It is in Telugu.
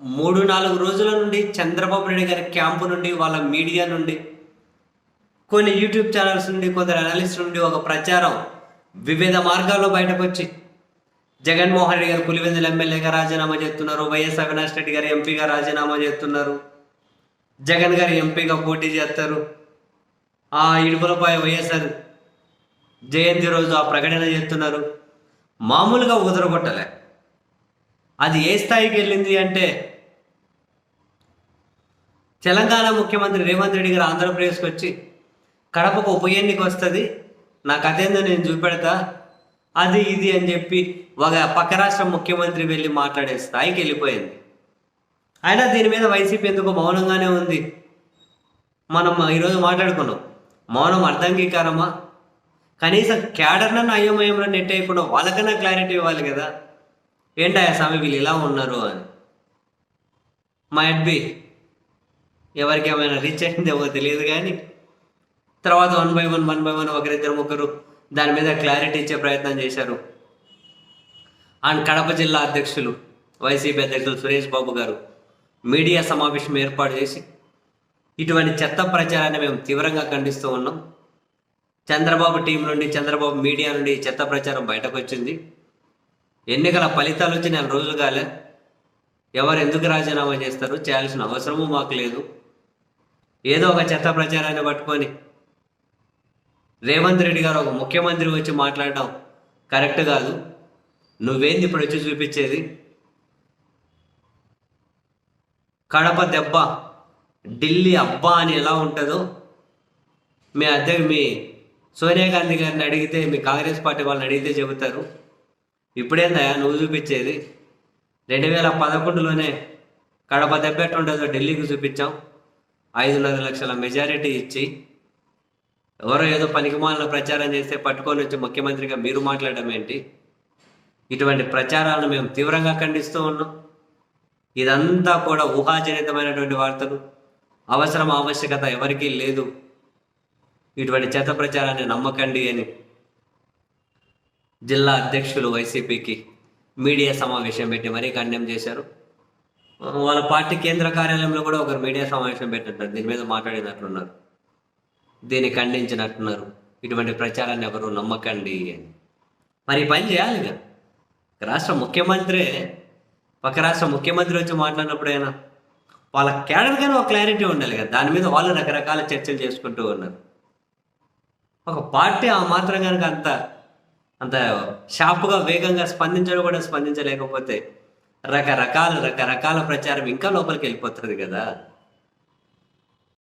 మూడు నాలుగు రోజుల నుండి చంద్రబాబు నాయుడు గారి క్యాంపు నుండి వాళ్ళ మీడియా నుండి కొన్ని యూట్యూబ్ ఛానల్స్ నుండి కొందరు అనలిస్ట్ నుండి ఒక ప్రచారం వివిధ మార్గాల్లో బయటకు వచ్చి జగన్మోహన్ రెడ్డి గారు పులివెందుల ఎమ్మెల్యేగా రాజీనామా చేస్తున్నారు వైఎస్ అవినాష్ రెడ్డి గారు ఎంపీగా రాజీనామా చేస్తున్నారు జగన్ గారు ఎంపీగా పోటీ చేస్తారు ఆ ఇడుపులపై వైఎస్ఆర్ జయంతి రోజు ఆ ప్రకటన చేస్తున్నారు. మామూలుగా ఉదరగొట్టలే అది ఏ స్థాయికి వెళ్ళింది అంటే తెలంగాణ ముఖ్యమంత్రి రేవంత్ రెడ్డి గారు ఆంధ్రప్రదేశ్కి వచ్చి కడపకు ఉప ఎన్నిక వస్తుంది. నా అదేందో నేను చూపెడతా. అది ఇది అని చెప్పి ఒక పక్క రాష్ట్ర ముఖ్యమంత్రి వెళ్ళి మాట్లాడే స్థాయికి వెళ్ళిపోయింది. అయినా దీని మీద వైసీపీ ఎందుకు మౌనంగానే ఉంది. మనం ఈరోజు మాట్లాడుకున్నాం. మౌనం అర్థంగీకారమా? కనీసం క్యాడర్నన్నా అయోమయంలో నెట్ అయ్యకుండా వాళ్ళకన్నా క్లారిటీ ఇవ్వాలి కదా. ఏంటయ్యా స్వామి వీళ్ళు ఇలా ఉన్నారు అని? మా బి ఎవరికి ఏమైనా రీచ్ అయిందేమో తెలియదు కానీ తర్వాత one by one one by one ఒకరిద్దరు ముగ్గురు దాని మీద క్లారిటీ ఇచ్చే ప్రయత్నం చేశారు. అండ్ కడప జిల్లా అధ్యక్షులు వైసీపీ అధ్యక్షులు సురేష్ బాబు గారు మీడియా సమావేశం ఏర్పాటు చేసి ఇటువంటి చెత్త ప్రచారాన్ని మేము తీవ్రంగా ఖండిస్తూ ఉన్నాం. చంద్రబాబు టీం నుండి చంద్రబాబు మీడియా నుండి చెత్త ప్రచారం బయటకు వచ్చింది. ఎన్నికల ఫలితాలు వచ్చి నెల రోజులు కాలే. ఎవరు ఎందుకు రాజీనామా చేస్తారు? చేయాల్సిన అవసరము మాకు లేదు. ఏదో ఒక చెత్త ప్రచారాన్ని పట్టుకొని రేవంత్ రెడ్డి గారు ఒక ముఖ్యమంత్రి వచ్చి మాట్లాడడం కరెక్ట్ కాదు. నువ్వేంది ఇప్పుడు వచ్చి చూపించేది? కడప దెబ్బ ఢిల్లీ అబ్బా అని ఎలా ఉంటుందో మీ అద్దె మీ సోనియా గాంధీ గారిని అడిగితే మీ కాంగ్రెస్ పార్టీ వాళ్ళని అడిగితే చెబుతారు. ఇప్పుడేందయ్యా? నువ్వు చూపించేది. రెండు వేల పదకొండులోనే కడప దెబ్బెట్టు ఎట్టుంటుందో ఢిల్లీకి చూపించాం. ఐదున్నర లక్షల మెజారిటీ ఇచ్చి ఎవరో ఏదో పనికిమాలిన ప్రచారం చేస్తే పట్టుకొని వచ్చి ముఖ్యమంత్రిగా మీరు మాట్లాడడం ఏంటి? ఇటువంటి ప్రచారాలను మేము తీవ్రంగా ఖండిస్తూ ఉన్నాం. ఇదంతా కూడా ఊహాజనితమైనటువంటి వార్తలు. అవసరం ఆవశ్యకత ఎవరికీ లేదు. ఇటువంటి చేత ప్రచారాన్ని నమ్మకండి అని జిల్లా అధ్యక్షులు వైసీపీకి మీడియా సమావేశం పెట్టి మరీ ఖండం చేశారు. వాళ్ళ పార్టీ కేంద్ర కార్యాలయంలో కూడా ఒకరు మీడియా సమావేశం పెట్టినట్టు దీని మీద మాట్లాడినట్లున్నారు. దీన్ని ఖండించినట్టున్నారు. ఇటువంటి ప్రచారాన్ని ఎవరు నమ్మకండి అని. మరి పని చేయాలి ఇక రాష్ట్ర ముఖ్యమంత్రి పక్క రాష్ట్ర ముఖ్యమంత్రి వచ్చి మాట్లాడినప్పుడైనా వాళ్ళ క్యాడర్ కానీ ఒక క్లారిటీ ఉండాలి కదా. దాని మీద వాళ్ళు రకరకాల చర్చలు చేసుకుంటూ ఉన్నారు. ఒక పార్టీ ఆ మాత్రం కనుక అంత అంత షార్ప్గా వేగంగా స్పందించడం కూడా స్పందించలేకపోతే రకరకాల రకరకాల ప్రచారం ఇంకా లోపలికి వెళ్ళిపోతుంది కదా.